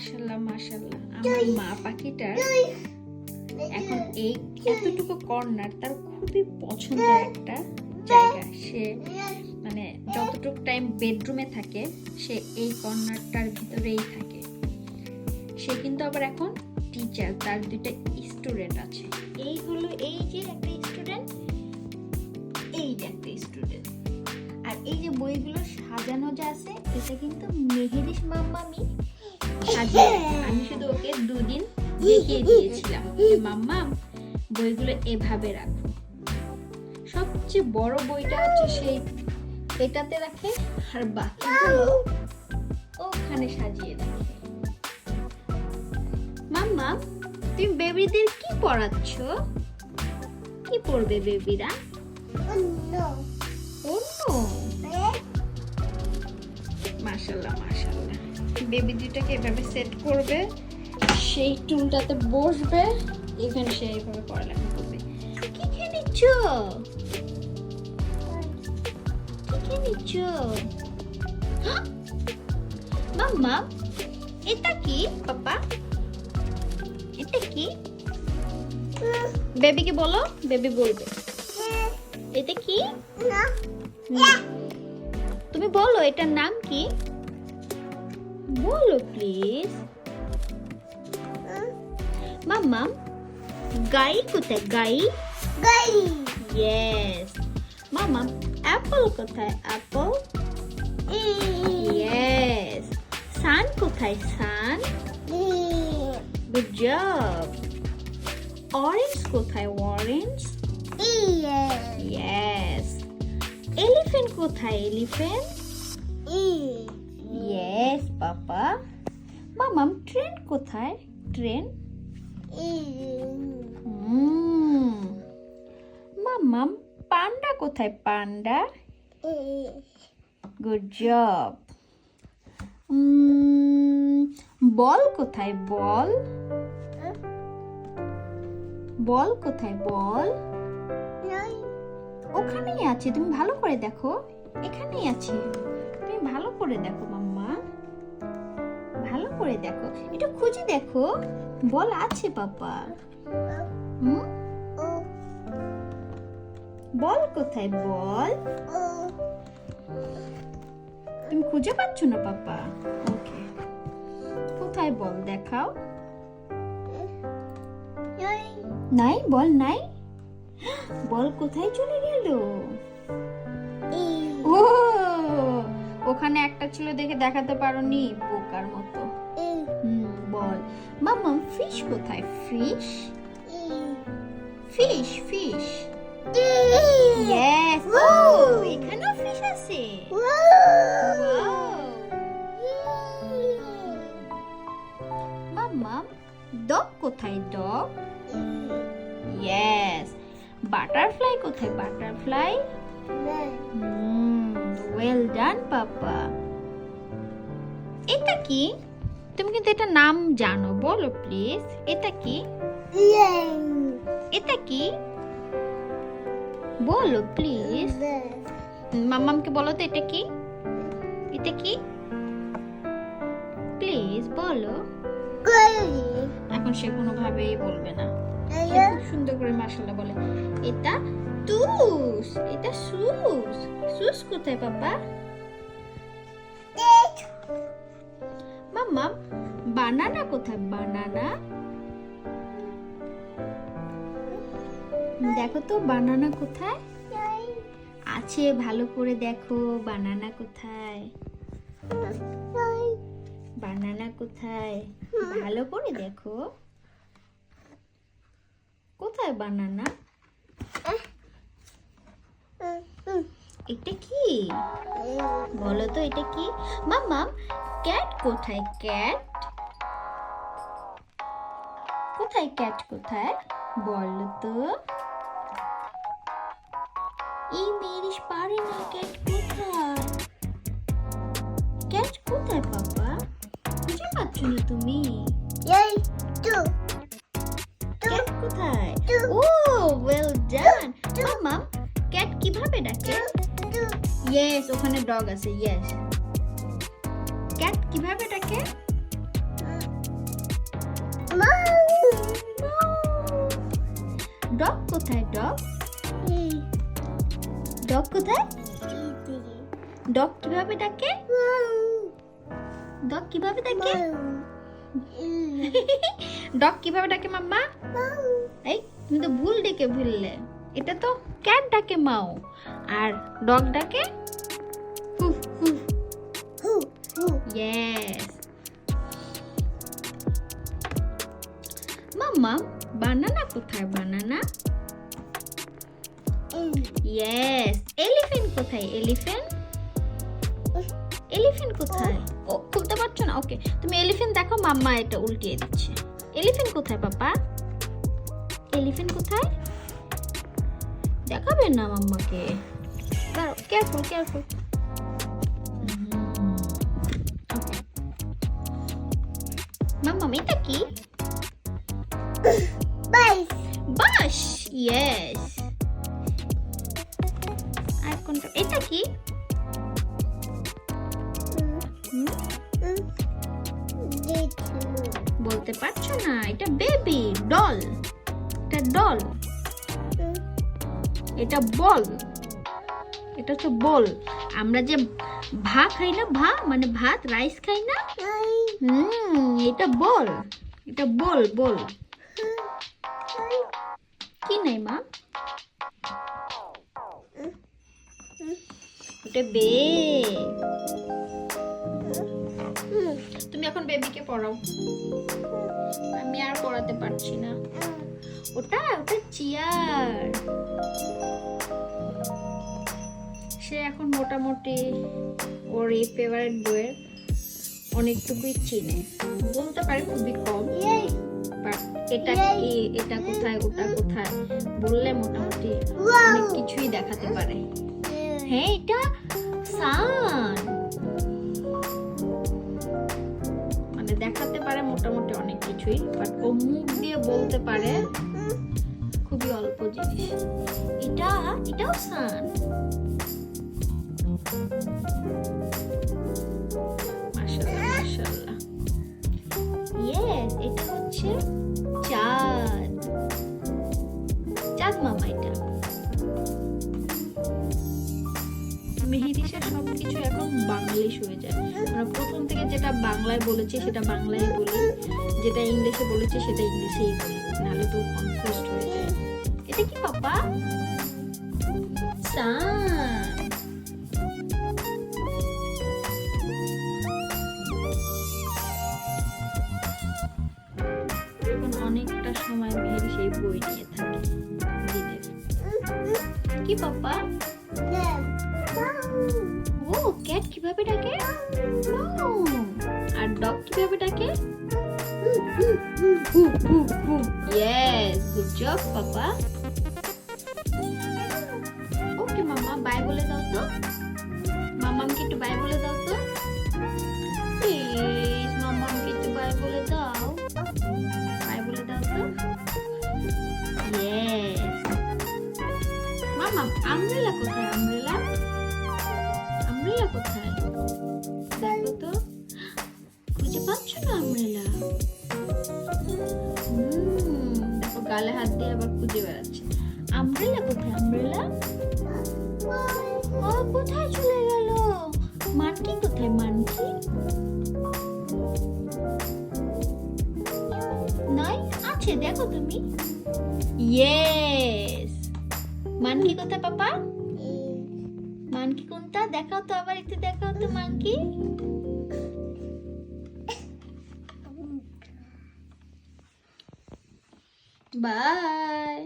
মাশাল্লাহ মাশাল্লাহ আমার মা পাখিটার এখন এই এতটুকু কর্নার তার খুবই পছন্দের একটা জায়গা। সে মানে যতটুকু টাইম বেডরুমে থাকে সে এই কর্নারটার ভিতরেই থাকে। সে কিন্তু আবার এখন টিচার তার দুইটা স্টুডেন্ট আছে। এই হলো এই যে একটা স্টুডেন্ট এই যে একটা স্টুডেন্ট আর এই যে বইগুলো সাজানো যা আছে এটা কিন্তু মেহেরিস মাম্মামি সাজিয়ে আমি শুধু ওকে দুদিন দেখিয়ে দিয়েছিলাম যে মাম্মা বইগুলো এভাবে রাখো। সবচেয়ে বড় বইটা হচ্ছে সেই এটাতে রাখে আর বাকিগুলো ওখানে সাজিয়ে রাখে। মাম্মা তুমি বেবিদের কি পড়াচ্ছ? কি পড়বে বেবিরা? অন্য। মাশাল্লাহ মাশাল্লাহ বেবি দুটাকে এভাবে সেট করবে সেই টুলটাতে বসবে এখানে সে এইভাবে পড়ালেখা করবে। কি খেয়ে নিচ্ছ কি খেয়ে নিচ্ছ হ্যাঁ? মাম্মা এটা কি পাপা? এটা কি? বেবিকে বলো বেবি বলবে। এটা কি? তুমি বলো এটার নাম কি? বলো প্লিজ মাম্মা গাই কোথায় গাই ইয়েস মামা অ্যাপল কোথায় অ্যাপল ইয়েস সান কোথায় সান গুড জব অরেঞ্জ কোথায় অরেঞ্জ ইয়েস এলিফ্যান্ট কোথায় এলিফ্যান্ট ইয়েস পাপা মামাম ট্রেন কোথায়? ট্রেন মামাম পান্ডা কোথায়? পান্ডা গুড জব বল কোথায়? বল বল কোথায়? বল ওখানেই আছে। তুমি ভালো করে দেখো। এখানেই আছে। তুমি ভালো করে দেখো ভালো করে দেখো। এটা খুঁজে দেখো। বল আছে পাপা হুম? বল কোথায়? বল। তুমি খুঁজে পাচ্ছ না পাপা? ওকে। কোথায় বল? দেখাও। নাই বল নাই। বল কোথায় চলে গেল? ও ওখানে একটা ছিল দেখে দেখাতে পারোনি বোকার মতো। বল। মাম্মা ফিশ কোথায়? Fish fish fish yes fish আছে। মাম্মা ডগ কোথায় ডগ ইয়েস বাটারফ্লাই কোথায়? বাটারফ্লাই ওয়েল ডান পাপা এটা কি? তুমি কিন্তু এটা নাম জানো বলো প্লিজ এটা কি? এটা কি? বলো প্লিজ মাম্মামকে বলো তো এটা কি? এটা কি? প্লিজ বলো। এখন সে কোনোভাবেই বলবে না। সুন্দর করে মাশাল্লাহ বলে। এটা তুস এটা সুস সুস কোথায় বাবা বানানা? কোথায় বানানা? দেখো তো, বানানা কোথায়? আছে, ভালো করে দেখো, বানানা কোথায়? বানানা কোথায়? ভালো করে দেখো। কোথায় বানানা? এটা কি? বলো তো, এটা কি? মাম্মা ক্যাট কোথায়? ক্যাট? কোথায় ক্যাট কোথায় বলো তো এই মেরিস পারে না ক্যাট কোথায় ক্যাট কোথায় পাপা খুঁজে পাচ্ছ না তুমি ক্যাট কোথায় ও ওয়েল ডান মাম্মা ক্যাট কীভাবে ডাকে ইয়েস ওখানে ডগ আছে ইয়েস ক্যাট কীভাবে ডাকে ডগ কোথায় ডগ ডগ কোথায়? ডগ কীভাবে ডাকে? ডগ কীভাবে ডাকে? ডগ কীভাবে ডাকে মাম্মা? এই তুমি তো ভুল ডেকে ভুললে এটা তো ক্যাট ডাকে মাও আর ডগ ডাকে? হুফ ইয়েস মাম্মা বানানা কোথায় বানানা ইয়েস এলিফ্যান্ট কোথায়? এলিফ্যান্ট এলিফ্যান্ট কোথায়? ও খুলতে পারছ না? ওকে তুমি এলিফ্যান্ট দেখো মাম্মা এটা উল্টিয়ে দিচ্ছে। এলিফ্যান্ট কোথায় পাপা? এলিফ্যান্ট কোথায়? দেখাবেন না মাম্মাকে। দাঁড়াও কেয়ারফুল কেয়ারফুল ওকে মাম্মা এটা কি? বাস ইয়েস আর কোনটা এটা কি? বলতে পারছ না? এটা বেবি ডল এটা ডল এটা বল এটা হচ্ছে বল আমরা যে ভা খাই না ভা মানে ভাত রাইস খাই না? হুম এটা বল এটা বল বল কি নাই, মা? এটা বে। তুমি এখন বেবিকে পড়াও। আমি আর পড়াতে পারছি না। ওটা ওটা চেয়ার। সে এখন মোটামুটি ওর এই ফেভারিট বইয়ের অনেকটুকুই চিনে। বলতে পারে খুবই কম। এটা কি এটা কোথায় ওটা কোথায়? বললে মোটামুটি অনেক কিছুই দেখাতে পারে। হ্যাঁ এটা সান মানে দেখাতে পারে মোটামুটি অনেক কিছুই বাট ও মুখ দিয়ে বলতে পারে খুবই অল্প জিনিস। এটা এটাও সান মাশাআল্লাহ মাশাআল্লাহ। ইয়েস এটা হচ্ছে মামা এটা মেহেদিসা সব কিছু এখন বাংলিশ হয়ে যায়। আমরা প্রথম থেকে যেটা বাংলায় বলেছি, সেটা বাংলায় বলি। যেটা ইংলিশে বলেছি, সেটা ইংলিশেই বলি। নাহলে তো কনফিউজড হয়ে যায়। এটা কি পাপা? সান অনেকটা সময় মেহেদি সেই বই নিয়ে কি পাপা? ও ক্যাট কীভাবে ডাকে? আর ডগ কীভাবে ডাকে? ইয়েস গুড জব পাপা। ওকে মামা বাই বলে দাও তো। মামামকে একটু বাই বলে দাও তো। গালে হাত দিয়ে আবার খুঁজে বেড়াচ্ছে। আমরেলা কোথায়? আমরেলা ও কোথায় চলে গেল? মানকি কোথায় মানকি? নাই আছে দেখো তুমি। ইয়েস মানকি কোথায় পাপা? মানকি কোনটা? দেখাও তো আবার একটু দেখাও তো মানকি। বাই